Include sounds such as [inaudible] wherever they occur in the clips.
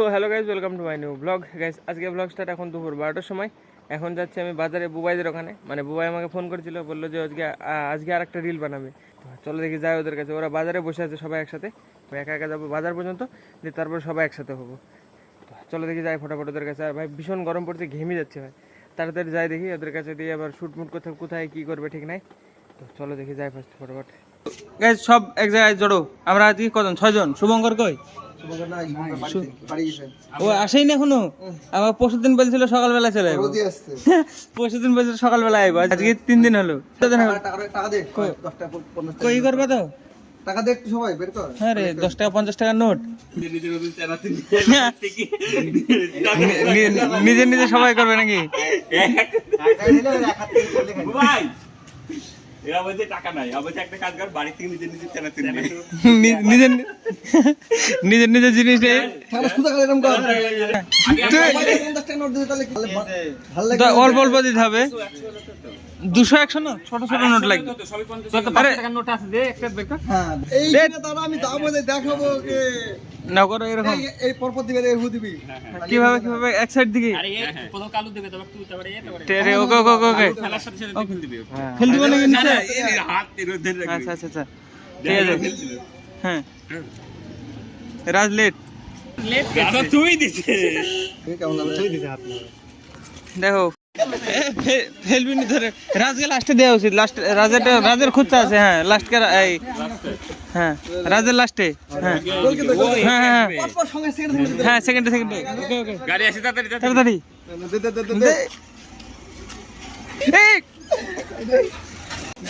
So hello guys welcome to my new blog guys আজকে blog start এখন দুপুর বারোটার সময়। এখন যাচ্ছি আমি বাজারে বুবাইদের ওখানে। মানে বুবাই আমাকে ফোন করেছিল, বলল যে আজকে আজকে আর একটা রিল বানাবে চলো দেখি, যাই ওদের কাছে। ওরা বাজারে বসে আছে সবাই একসাথে। একা একা যাব বাজার পর্যন্ত, দিয়ে তারপর সবাই একসাথে হব। তো চলো দেখি, যাই ফটাফট ওদের কাছে। আর ভাই, ভীষণ গরম পড়ছে, ঘেমে যাচ্ছে ভাই। তাড়াতাড়ি যাই দেখি, ওদের কাছে দিয়ে আবার শুট মুট কোথায় কী করবে ঠিক নাই। তো চলো দেখি, যাই ফার্স্ট ফটাফট। গাইজ সব এক জায়গায় জড়ো। আমরা আজকে কজন? ছয়জন। শুভঙ্কর কই? ও আসেই না এখনও আমার পরশু দিন বলছিল সকালবেলা চলে যাব [laughs] পরশু দিন বলছিল সকালবেলা আইবো। আজকে তিন দিন হলো। কই? করবে তো? টাকা দে একটু সবাই বের কর। হ্যাঁ রে দশ টাকা পঞ্চাশ টাকার নোট। নিজে নিজে সবাই করবে নাকি? ভাই। এরা বলছে টাকা নাই। আবার একটা কাজ কর বাড়ি থেকে নিজে নিজে চালাতে নি- নিজের [laughs] নিজের নিজের জিনিস সুদা করে এরকম কর। অল্প অল্প দিতে হবে। দুশো একশো না? ছোট ছোট নোট লাগবে। আরে হ্যাঁ এই দাদা আমি দাম দেখাবো না করো এরকম? এই এই পরপর দিবে রে হু দিবি। কীভাবে কীভাবে? এক সাইড দিকে? প্রথম কালু দেবে তারপর তুই তারপরে এটা করে টেরে ওকে ওকে ওকে। ওকে খেলার সাথে সাথে ফেল দিবে ফেল দিব নাকি নিচে এই হাত এর ধরে রাখবি। আচ্ছা আচ্ছা আচ্ছা। ঠিক আছে। হ্যাঁ। রাজ লেট। দাদা তুই দিছে কেমন লাগছে দেখো। ফে- ফেলবি নি ধরে। রাজকে লাস্টে দেওয়া উচিত। লাস্ট রাজের রাজের খুঁজতে আছে হ্যাঁ। লাস্ট এই হ্যাঁ রাজের লাস্টে হ্যাঁ। হ্যাঁ হ্যাঁ হ্যাঁ। সেকেন্ডে সেকেন্ডে ওকে ওকে। গাড়ি আসে তাড়াতাড়ি তাড়াতাড়ি। তাড়াতাড়ি। দে দে দে দে দে। এই!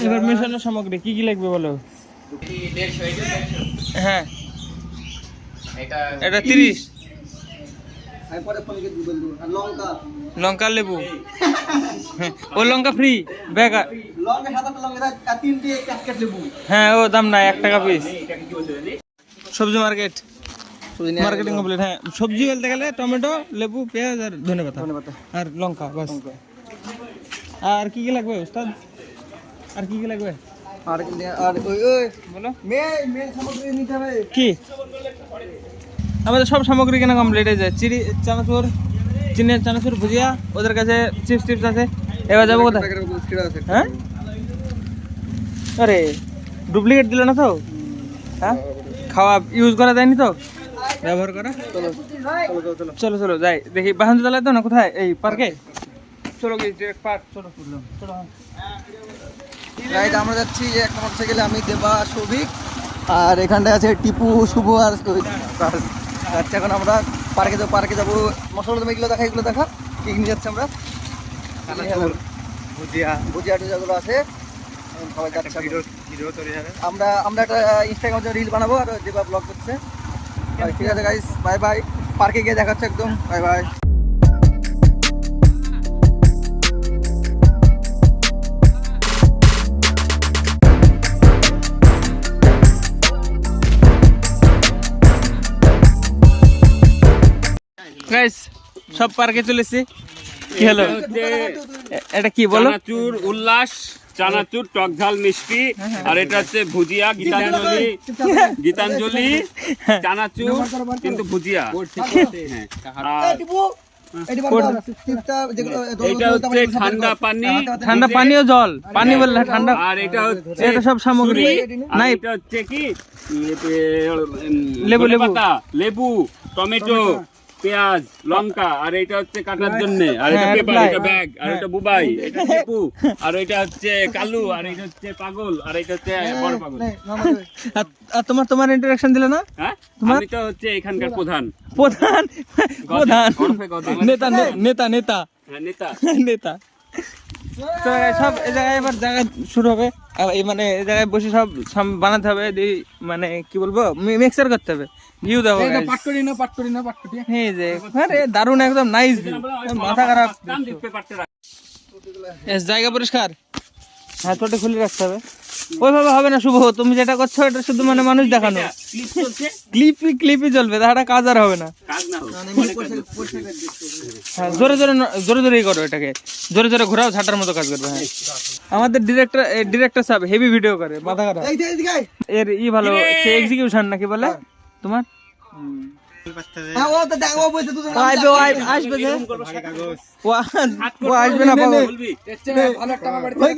এবার মেশানোর সামগ্রী কি কি লাগবে বলো? হ্যাঁ। এটা তিরিশ। লঙ্কা। লঙ্কা লেবু। ও লঙ্কা ফ্রি ব্যাগ সাদাটা লেবু হ্যাঁ ও দাম নাই এক টাকা পিস সবজি মার্কেট মার্কেটিং কমপ্লিট হ্যাঁ। সবজি বলতে গেলে টমেটো লেবু পেঁয়াজ আর ধনে পাতা। আর লঙ্কা বাস। আর কি কি লাগবে ওস্তাদ? আর কি কি লাগবে? আর কি আর ওই ওই বলো। মেয়ে মেয়ে সামগ্রী নিতে হবে। কি? আমাদের সব সামগ্রী কেনা কমপ্লিট হয়ে যায়। চিড়ি চানাচুর চিনের চানাচুর ভুজিয়া ওদের কাছে চিপস টিপস আছে। এবার যাব কোথায়? হ্যাঁ? আরে ডুপ্লিকেট দিল না তো? হ্যাঁ? খাওয়া ইউজ করা যায়নি তো? ব্যবহার করা? চলো চলো চলো যাই। দেখি বাহান চালায় তো না কোথায়? এই পার্কে চলো গিয়ে ডিরেক্ট পার্ক চলো চলো আমরা যাচ্ছি যে এক নম্বর সাইকেলে আমি দেবা সৌভিক আর এখানটায় আছে টিপু শুভ আর। যাচ্ছি এখন আমরা। পার্কে যাব পার্কে যাব। মশলা তুমি এগুলো দেখা এগুলো দেখা। কি নিয়ে যাচ্ছি আমরা? ভুজিয়া ভুজিয়া। টুজিয়াগুলো আছে। সবাই যাচ্ছে আমরা আমরা একটা ইনস্টাগ্রামে রিল বানাবো আর দেবা ব্লগ করছে ঠিক আছে গাইস বাই বাই পার্কে গিয়ে দেখা হচ্ছে একদম বাই বাই গাইস সব পার্কে চলেছি। কি হলো? এটা কি বলো? চানাচুর উল্লাস। চানাচুর টক ঝাল মিষ্টি আর এটা হচ্ছে ভুজিয়া গীতাঞ্জলি গীতাঞ্জলি চানাচুর কিন্তু ভুজিয়া হ্যাঁ। এটা হচ্ছে ঠান্ডা পানি ঠান্ডা পানীয় জল পানি বললে ঠান্ডা আর এটা হচ্ছে এটা সব সামগ্রী নাই এটা হচ্ছে কি লেবু, লেবু। লেবু টমেটো পেঁয়াজ লঙ্কা আর এটা হচ্ছে কাটার জন্য। আর এটা হ্যাঁ, পেপার এটা ব্যাগ আর এটা বুবাই এটা টেপু আর এটা হচ্ছে কালু আর এটা হচ্ছে পাগল আর এটা হচ্ছে বড় পাগল। আর তোমার তোমার ইন্টারাকশন দিলে না? হ্যাঁ? তোমার? আমি তো হচ্ছে এখানকার প্রধান। প্রধান? প্রধান। নেতা নেতা নেতা। হ্যাঁ, নেতা। নেতা। সব এই জায়গায় এবার জায়গা শুরু হবে। এই মানে এই জায়গায় বসে সব বানাতে হবে মানে কি বলব মিক্সার করতে হবে। ভিউ দেবো। পাটকড়ি না পাটকড়ি না পাটকড়ি হ্যাঁ যে আরে দারুণ একদম নাইস ভিউ মাথা খারাপ। জায়গা পরিষ্কার। হ্যাঁ ছোট খুলে রাখতে হবে। ওইভাবে হবে না শুভ। তুমি যেটা করছ এটা শুধু মানে মানুষ দেখানো। ক্লিপই ক্লিপই চলবে তাছাড়া কাজ আর হবে না। কাজ না হোক। হ্যাঁ জোরে জোরে ন- জোরে জোরেই করো এটাকে। জোরে জোরে ঘোরাও ঝাঁটার মতো কাজ করবে হ্যাঁ। আমাদের ডিরেক্টর ডিরেক্টর সাহেব হেভি ভিডিও করে মাথা খারাপ। এর ই ভালো সে এক্সিকিউশন নাকি বলে? তোমার? হ্যাঁ আসবে। না হয়ে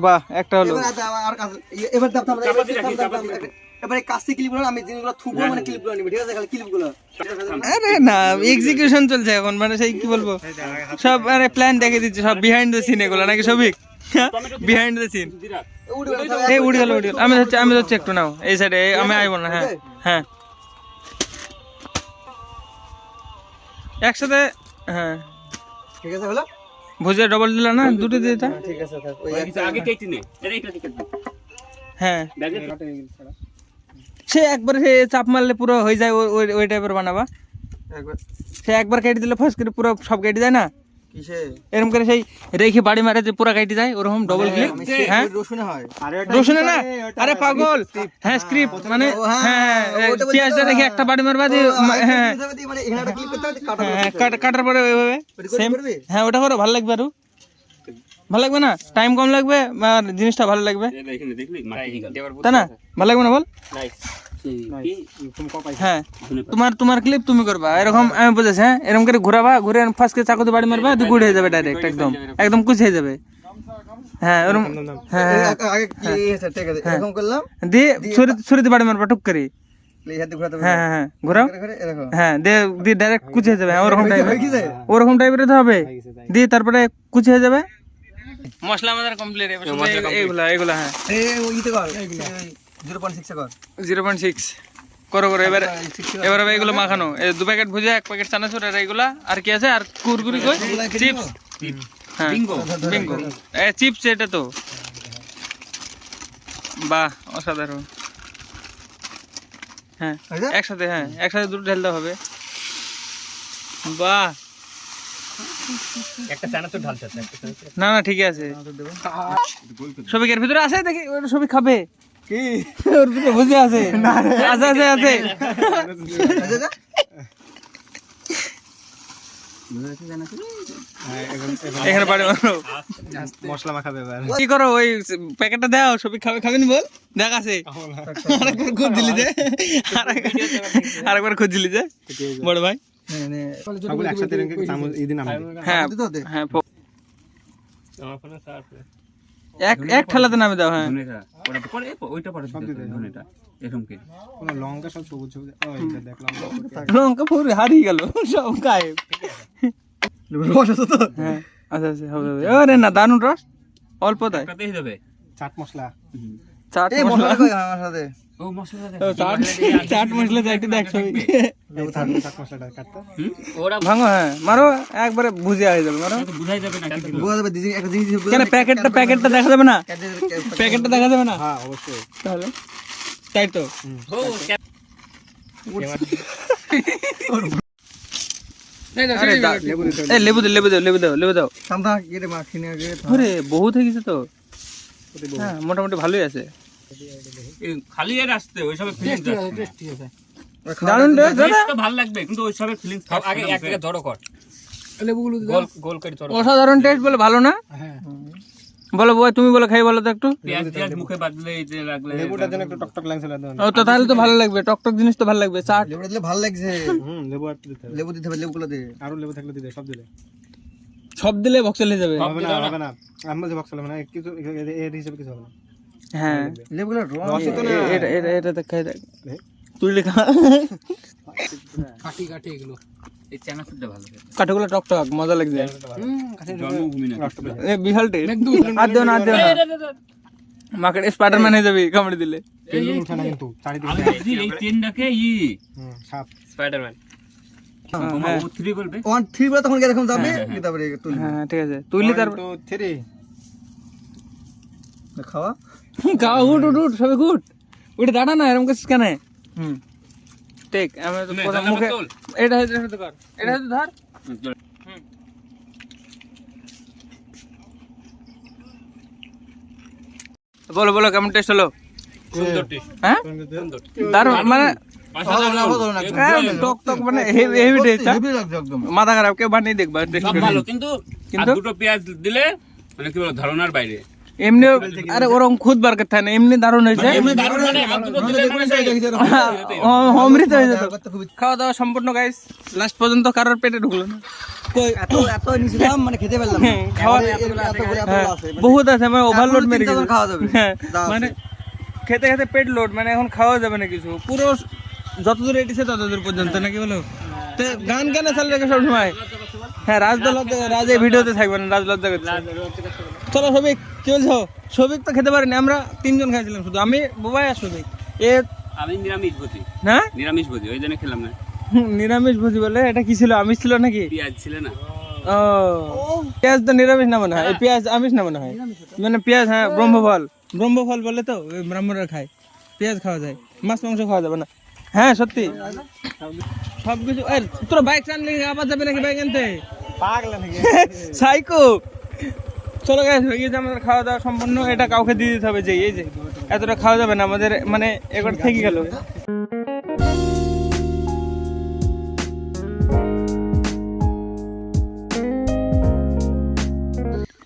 বাহ একটা হলো। এবার আছে আমার আর কাজ এ- এবার দাও থাম চাপাতি রাখি, চাপাতি রাখি। এবারে কাছে ক্লিপগুলো আমি জিনিসগুলো থুবো মানে ক্লিপগুলো নিবি ঠিক আছে? খালি ক্লিপগুলো আরে না এক্সিকিউশন চলছে এখন মানে সেই কি বলব? সব আরে প্ল্যান দেখে দিচ্ছে সব বিহাইন্ড দ্য সিন এগুলো নাকি সবিক বিহাইন্ড দ্য সিন এই উড়ে গেল উড়ে গেল আমি হচ্ছে আমি হচ্ছে একটু নাও। এই সাইডে আমি আইব না হ্যাঁ হ্যাঁ। একসাথে হ্যাঁ। ঠিক আছে হলো? ভুজিয়া ডবল দিলা না? দুটো দিয়ে দিতা? ঠিক আছে থাক ওই আগে কেটে নে। এটা এটা কেটে হ্যাঁ। ব্যাগে সে একবার সে চাপ মারলে পুরো হয়ে যায় ওই- ওই টাইপের বানাবা। একবার। সে একবার কেটে দিলে ফার্স্ট করে পুরো সব কেটে যায় না? এরকম করে সেই রেখে বাড়ি মারে যে পুরা কেটে যায় ওরকম ডবল ক্লিক হ্যাঁ? রসুনে হয়। রসুনে না? আরে পাগল। হ্যাঁ। স্ক্রিপ্ট মানে হ্যাঁ, হ্যাঁ হ্যাঁ, পেঁয়াজটা রেখে হ্যাঁ। একটা বাড়ি মারবা দিয়ে হ্যাঁ। মানে এখানে একটা করতে কাটা হ্যাঁ কাট- কাটার পরে ওইভাবে সেম করবি? হ্যাঁ ওটা করো ভালো লাগবে আরও। ভালো লাগবে না? টাইম কম লাগবে আর জিনিসটা ভালো লাগবে। তাই না? ভালো লাগবে না বল? হ্যাঁ। তোমার তোমার ক্লিপ তুমি করবা। এরকম আমি বুঝেছি হ্যাঁ? এরকম করে ঘোরাবা ঘুরে ফার্স্ট করে চাকুতে বাড়ি মারবা দিয়ে গুড় হয়ে যাবে ডাইরেক্ট একদম। একদম কুচ হয়ে যাবে। হ্যাঁ ওরকম হ্যাঁ হ্যাঁ। আগে- আগে কি আছে ঠিক আছে এরকম করলাম। দিয়ে ছুরি ছুরিতে বাড়ি মারবা টুক করে। এই হাতে ঘোরাতে হবে হ্যাঁ হ্যাঁ হ্যাঁ। ঘোরাও। করে করে এরকম। হ্যাঁ দিয়ে দিয়ে ডাইরেক্ট কুচে হয়ে যাবে হ্যাঁ, ওরকম টাইপের হয়ে গেছে? ওরকম টাইপের তো হবে। দিয়ে তারপরে কুচে হয়ে যাবে। মশলা আমাদের কমপ্লিট এইগুলা এইগুলা হ্যাঁ। এই ওই ইতে কর। জিরো পয়েন্ট সিক্সে কর জিরো পয়েন্ট সিক্স করো করো এবার এবার হবে এগুলো মাখানো। এই দু প্যাকেট ভুজে এক প্যাকেট চানাচুর আর এইগুলা আর কি আছে? আর কুরকুরি কই? চিপস। হ্যাঁ বিঙ্গো। বিঙ্গো। এ চিপস এটা তো। বাহ অসাধারণ। হ্যাঁ একসাথে হ্যাঁ একসাথে দুটো ঢেলতে হবে। বাহ। একটা চানাচুর ঢালতে না না ঠিকই আছে। ভিতরে আছে? দেখি ওটা খাবে। কি? ওর ভিতরে বুঝে আছে। আছে আছে আছে। এখানে পাড়ে মশলা মাখাবে এবার। কি করো ওই প্যাকেটটা দাও সবই খাবে খাবেন বল? দেখ আছে। আরেকবার খুঁজ দিলি যে। আরেকবার- খুঁজ দিলি যে। বড় ভাই। হ্যাঁ, একসাথে হ্যাঁ। হ্যাঁ এক এক ঠেলাতে নামে দাও হ্যাঁ। ধনেটা ওটা পরে ওইটা পরে দিতে ধনেটা এরকম করে কোনো লঙ্কা সব সবুজ সবুজ ও দেখলাম। লঙ্কা পুরো হারিয়ে গেল সব গায়েব। রস আছে তো হ্যাঁ আচ্ছা আচ্ছা হবে আরে না দারুণ রস অল্প দেয়। দিয়ে যাবে চাট মশলা। চাট মশলা মশলা। কই আমার সাথে? ও মশলা ও, চাট চাট মশলা চাইতে দেখ সবই লেবু চাট মশলাটা কাটতে ওরা ভাঙো হ্যাঁ। মারো একবারে ভুজিয়া হয়ে যাবে মারো। বুঝাই যাবে না কি যাবে দিদি একটা জিনিস কেন প্যাকেটটা প্যাকেটটা দেখা যাবে না? প্যাকেটটা দেখা যাবে না? হ্যাঁ অবশ্যই। তাহলে? তাই তো। ও আরে দা- এই লেবু দাও। লেবু দাও লেবু দাও। লেবু বহুত হয়ে গেছে তো। হ্যাঁ মোটামুটি ভালোই আছে। খালি এর আসতে ওইসবের ফিলিংস দারুণ তো ভালো লাগবে কিন্তু ওইসবের ফিলিংস আগে এক থেকে জড়ো কর। অসাধারণ টেস্ট বলে ভালো না? বলো বয় তুমি বলো খাই বলো তো একটু। পেঁয়াজ পেঁয়াজ মুখে বাদলে এই যে লাগলে লেবুটার জন্য একটু টকটক লাগছিল ও তো তাহলে তো ভালো লাগবে টক টক জিনিস তো ভালো লাগবে চাট। লেবুটা দিলে ভালো লাগছে। হুম লেবু আর দিতে হবে। লেবু দিতে হবে লেবুগুলো দে আরও লেবু থাকলে দিতে সব দিলে। সব দিলে বক্সেল হয়ে যাবে। হবে না হবে না। আমি বলছি বক্স হবে না কিছু এর হিসেবে কিছু হবে না। হ্যাঁ। লেবুগুলো এটা এটা এটা দেখ তুই লেখা। এই চানাচুরটা ভালো কাঠগুলো টক টক মজা লাগছে জন্মভূমি না বিশাল টেস্ট। আর দেও না আর দেও না। মাকে স্পাইডারম্যান হয়ে যাবি? কামড়ে দিলে খাওয়া? গাও উঠ উঠ উঠ সবে উঠ। উঠে দাঁড়া না এরকম করছিস কেন? হুম। ঠিক আমি তো তুমি প্রথম জানলা মুখে এটা এটা হয়তো কর এটা হয়তো ধর। বলো বলো কেমন টেস্ট হলো? সুন্দর টেস্ট হ্যাঁ? দারুণ মানে হ্যাঁ, মানে মাথা খারাপ কেউ বানিয়ে দেখবা কিন্তু কিন্তু? দুটো পেঁয়াজ দিলে মানে কি বলো ধারণার বাইরে। এমনি আরে ওরকম খুদ বার করতে না এমনি দারুণ হয়েছে। অমৃত হয়ে যেত খাওয়া দাওয়া সম্পূর্ণ গাইস লাস্ট পর্যন্ত কারোর পেটে ঢুকলো না। মানে হ্যাঁ। মানে বহুত আছে মানে ওভারলোড মেরে খাওয়া যাবে। হ্যাঁ। মানে খেতে খেতে পেট লোড মানে এখন খাওয়া যাবে না কিছু। পুরো যতদূর এটিছে ততদূর পর্যন্ত নাকি বলো? তো গান কেন চাল রেখে সব সময় হ্যাঁ রাজ তো রাজ এই ভিডিওতে থাকবে না রাজ করছে চলো সবিক কি বলছো সবিক তো খেতে পারিনি আমরা তিনজন খাইছিলাম শুধু আমি বুবাই আর সবিক এ আমি নিরামিষ ভোজি। না? নিরামিষ ভোজি ওই জন্য খেলাম না। নিরামিষ ভোজি বলে এটা কি ছিল আমিষ ছিল নাকি? পেঁয়াজ ছিল না। ও পেঁয়াজ তো নিরামিষ না মনে হয় এই পেঁয়াজ আমিষ না মনে হয়। মানে পেঁয়াজ হ্যাঁ ব্রহ্মফল। ব্রহ্মফল বলে তো ব্রাহ্মণরা খায় পেঁয়াজ খাওয়া যায় মাছ মাংস খাওয়া যাবে না। হ্যাঁ সত্যি। সব কিছু এর তোর বাইক চানলে আবার যাবে নাকি বাইক আনতে? [laughs] সাইকো। চলো গাইস হয়ে গেছে আমাদের খাওয়া দাওয়া সম্পূর্ণ। এটা কাউকে দিয়ে দিতে হবে যে এই যে এতটা খাওয়া যাবে না আমাদের মানে একবার থেকে গেল।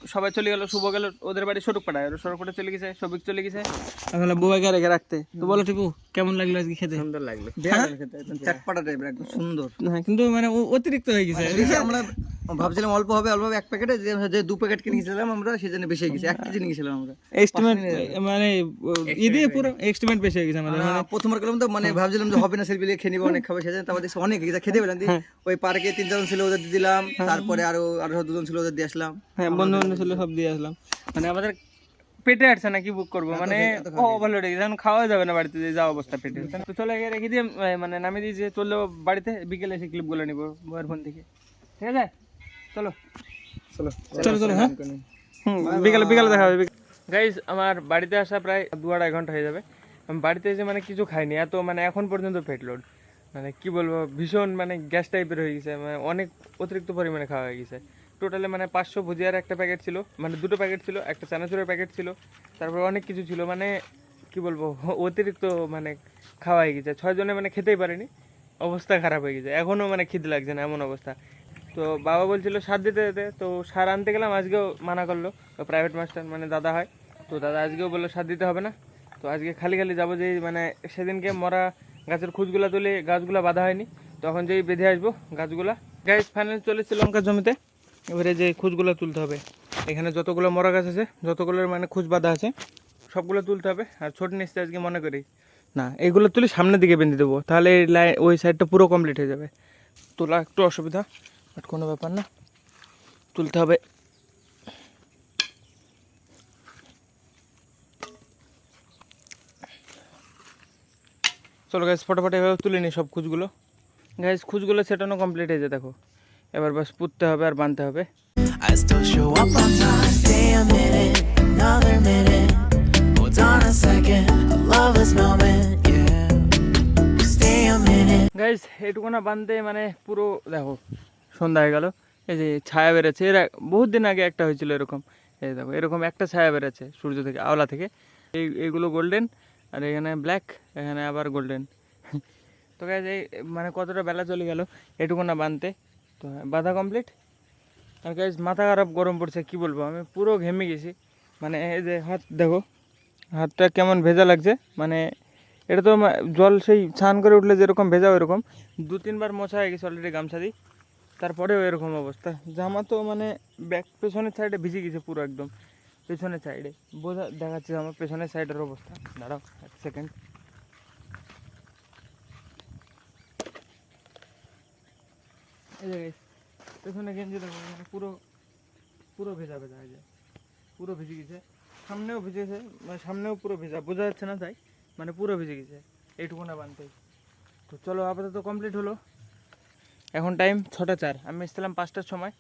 সবাই চলে গেল শুভ গেল ওদের বাড়ি সরুক পাড়ায়। ওরা সরুক পাড়ায় চলে গেছে সবিক চলে গেছে। তাহলে বুবাইকে রেখে রাখতে? তো বলো টিপু কেমন লাগল আজকে খেতে? সুন্দর লাগল। একদম চটপটা টাইপের একদম সুন্দর। হ্যাঁ কিন্তু মানে ও- অতিরিক্ত হয়ে গেছে। আমরা ভাবছিলাম অল্প হবে অল্প হবে এক প্যাকেটে যে দু প্যাকেট কিনে গেছিলাম আমরা সেজন্য বেশি হয়ে গেছে। এক কেজি নিয়ে গেছিলাম আমরা। এস্টিমেট মানে ঈদে পুরো এস্টিমেট বেশি গেছে আমাদের আহ, প্রথমবার করলাম তো মানে ভাবছিলাম যে হবে না সেলফি খেয়ে নিবো অনেক খাবে সেজন্য তারপর দেখছি অনেক গেছে খেতে পেলাম। দিয়ে ওই পার্কে তিন চারজন ছিল ওদের দিয়ে দিলাম। তারপরে আরও আরও দুজন ছিল ওদের দিয়ে আসলাম। হ্যাঁ বন্ধু বান্ধব ছিল সব দিয়ে আসলাম। মানে আমাদের পেটে আসছে না কি বুক করব মানে ও ভালো লেগে গেছে এখন খাওয়া যাবে না বাড়িতে যে অবস্থা পেটে। তো চলে গিয়ে রেখে দিয়ে মানে নামিয়ে দিয়ে যে চলল বাড়িতে বিকেলে এসে ক্লিপগুলো নিবো বউয়ের ফোন থেকে ঠিক আছে? চলো। চলো। চলো চলো হ্যাঁ? হুম, বিকালে বিকালে দেখা হবে গাইজ আমার বাড়িতে আসা প্রায় দু আড়াই ঘণ্টা হয়ে যাবে। আমি বাড়িতে এসে মানে কিছু খাইনি এত মানে এখন পর্যন্ত পেট লোড মানে কি বলব ভীষণ মানে গ্যাস টাইপের হয়ে গেছে মানে অনেক অতিরিক্ত পরিমাণে খাওয়া হয়ে গেছে। টোটালে মানে পাঁচশো ভুজিয়ার একটা প্যাকেট ছিল মানে দুটো প্যাকেট ছিল একটা চানাচুরের প্যাকেট ছিল তারপর অনেক কিছু ছিল মানে কি বলব [laughs] অতিরিক্ত মানে খাওয়া হয়ে গেছে। ছয় জনে মানে খেতেই পারিনি অবস্থা খারাপ হয়ে গেছে। এখনও মানে খিদে লাগছে না এমন অবস্থা। তো বাবা বলছিল, সার দিতে দিতে। তো সার আনতে গেলাম, আজকেও মানা করল। প্রাইভেট মাস্টার মানে দাদা হয়। তো দাদা আজকেও বলল, সার দিতে হবে না। তো আজকে খালি খালি যাব যে মানে সেদিনকে মরা গাছের খুঁজগুলা তুলে গাছগুলা বাঁধা হয়নি। তখন যেই বেঁধে আসব গাছগুলা। গাছ ফাইনাল চলেছে লঙ্কার জমিতে। এবারে যে খুঁজগুলো তুলতে হবে। এখানে যতগুলো মরা গাছ আছে, যতগুলোর মানে খুঁজ বাঁধা আছে, সবগুলো তুলতে হবে। আর ছোট নিচতে আজকে মনে করি। না, এগুলো তুলে সামনের দিকে বেঁধে দেবো। তাহলে ওই সাইডটা পুরো কমপ্লিট হয়ে যাবে। তোলা একটু অসুবিধা। বাট কোনো ব্যাপার না। তুলতে হবে। চলো গ্যাস ফটোফট এভাবে তুলে নিই সব খুঁজগুলো। গ্যাস খুঁজগুলো সেটানো কমপ্লিট হয়ে যায় দেখো। এবার বাস পুঁততে হবে আর বাঁধতে হবে. গাইজ এইটুকুনা বাঁধতে মানে পুরো দেখো সন্ধ্যা হয়ে গেল। এই যে ছায়া বেরোচ্ছে এর বহুত দিন আগে একটা হয়েছিল এরকম। এই দেখো এরকম একটা ছায়া বেরোচ্ছে সূর্য থেকে আওলা থেকে। এই এইগুলো গোল্ডেন আর এখানে ব্ল্যাক এখানে আবার গোল্ডেন তো গাইজ এই মানে কতটা বেলা চলে গেল এটুকু না বাঁধতে তো হ্যাঁ, বাঁধা কমপ্লিট আর গাইজ মাথা খারাপ গরম পড়ছে কি বলব? আমি পুরো ঘেমে গেছি। মানে এই যে হাত দেখো হাতটা কেমন ভেজা লাগছে। মানে এটা তো জল সেই স্নান করে উঠলে যেরকম ভেজা ওইরকম দু তিনবার মোছা হয়ে গেছে অলরেডি গামছা দিই তারপরেও এরকম অবস্থা। জামা তো মানে ব্যাক পেছনের সাইডে ভিজে গেছে পুরো একদম। পেছনের সাইডে বোঝা, দেখাচ্ছে আমার পেছনের সাইডের অবস্থা। দাঁড়াও, এক সেকেন্ড পেছনে গেঞ্জি দেখো মানে পুরো পুরো ভেজা ভেজা হয়ে যায়। পুরো ভিজে গেছে। সামনেও ভিজেছে মানে সামনেও পুরো ভেজা। বোঝা যাচ্ছে না তাই মানে পুরো ভিজে গেছে। এইটুকু না বানতেই। তো চলো, আপাতত কমপ্লিট হলো। এখন টাইম ছটা চার। আমি এসেছিলাম পাঁচটার সময়।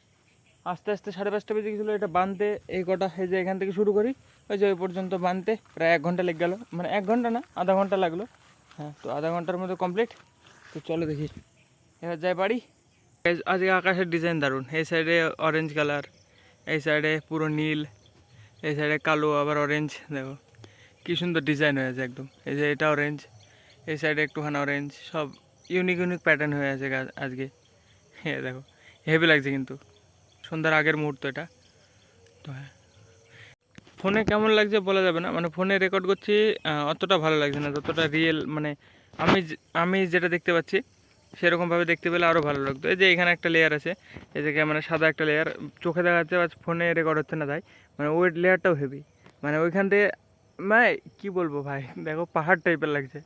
আস্তে আস্তে সাড়ে পাঁচটা বেজে গেছিল, এটা বানতে। এই কটা, এই যে এখান থেকে শুরু করি, ওই যে ওই পর্যন্ত বানতে। প্রায় এক ঘণ্টা লেগে গেলো। মানে এক ঘণ্টা না, আধা ঘণ্টা লাগল। হ্যাঁ তো আধা ঘণ্টার মধ্যে কমপ্লিট তো চলো দেখি। এবার যাই বাড়ি। আজকে আকাশের ডিজাইন দারুণ। এই সাইডে অরেঞ্জ কালার এই সাইডে পুরো নীল, এই সাইডে কালো, আবার অরেঞ্জ দেখো, কি সুন্দর ডিজাইন হয়েছে একদম। এই যে এটা অরেঞ্জ এই সাইডে একটুখানি অরেঞ্জ সব ইউনিক ইউনিক প্যাটার্ন হয়ে আছে আজকে। হ্যাঁ দেখো হেভি লাগছে কিন্তু। সন্ধ্যার আগের মুহূর্ত এটা। তো হ্যাঁ। ফোনে কেমন লাগছে বলা যাবে না মানে ফোনে রেকর্ড করছি অতটা ভালো লাগছে না, যতটা রিয়েল মানে আমি আমি যেটা দেখতে পাচ্ছি, সেরকমভাবে দেখতে পেলে আরও ভালো লাগতো। এই যে এখানে একটা লেয়ার আছে, এই যে মানে সাদা একটা লেয়ার চোখে দেখা যাচ্ছে বা ফোনে রেকর্ড হচ্ছে না তাই মানে ওই লেয়ারটাও হেভি মানে ওইখান থেকে মানে কী বলব ভাই, দেখো পাহাড় টাইপের লাগছে।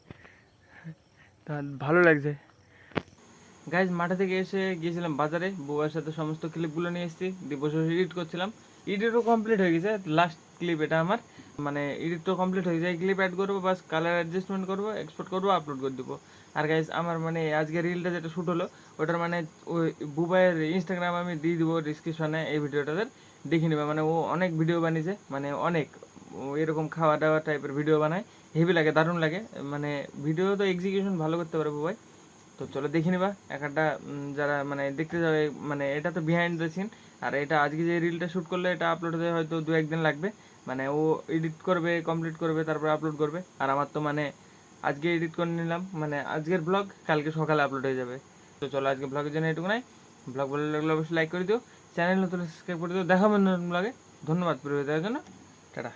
ভালো লাগছে। গাইজ মাঠে থেকে এসে গিয়েছিলাম বাজারে। বউয়ের সাথে সমস্ত ক্লিপগুলো নিয়ে এসেছি। দিয়ে বসে বসে এডিট করছিলাম। এডিটও কমপ্লিট হয়ে গেছে। লাস্ট ক্লিপ এটা আমার। মানে এডিটও কমপ্লিট হয়ে যায় ক্লিপ অ্যাড করব, বাস কালার অ্যাডজাস্টমেন্ট করব এক্সপোর্ট করব আপলোড করে দেবো। আর গাইজ আমার মানে আজকে রিলটা যেটা শ্যুট হলো, ওটার মানে ওই বুবাইয়ের ইনস্টাগ্রাম আমি দিয়ে দিব ডিসক্রিপশনে এই ভিডিওটাদের। দেখে নেবে। মানে ও অনেক ভিডিও বানিয়েছে। মানে অনেক। এরকম খাওয়া দাওয়া টাইপের ভিডিও বানায়। হেভি লাগে, দারুণ লাগে। মানে ভিডিও তো এক্সিকিউশন ভালো করতে পারে বুবাই। তো চলো দেখে নিবা। এক একটা যারা মানে দেখতে যাবে মানে এটা তো বিহাইন্ড দ্য সিন আর এটা আজকে যে রিলটা শ্যুট করলে এটা আপলোড হতে হয়তো দু একদিন লাগবে। মানে ও এডিট করবে কমপ্লিট করবে, তারপরে আপলোড করবে। আর আমার তো মানে আজকে এডিট করে নিলাম মানে আজকের ব্লগ কালকে সকালে আপলোড হয়ে যাবে। তো চলো আজকে ব্লগের জন্য এটুকু নাই। ব্লগ ভালো লাগলে অবশ্যই লাইক করে দিও। চ্যানেল নতুন সাবস্ক্রাইব করে দিও। দেখা হবে নতুন ব্লগে ধন্যবাদ পুরো দেওয়ার জন্য। টাটা।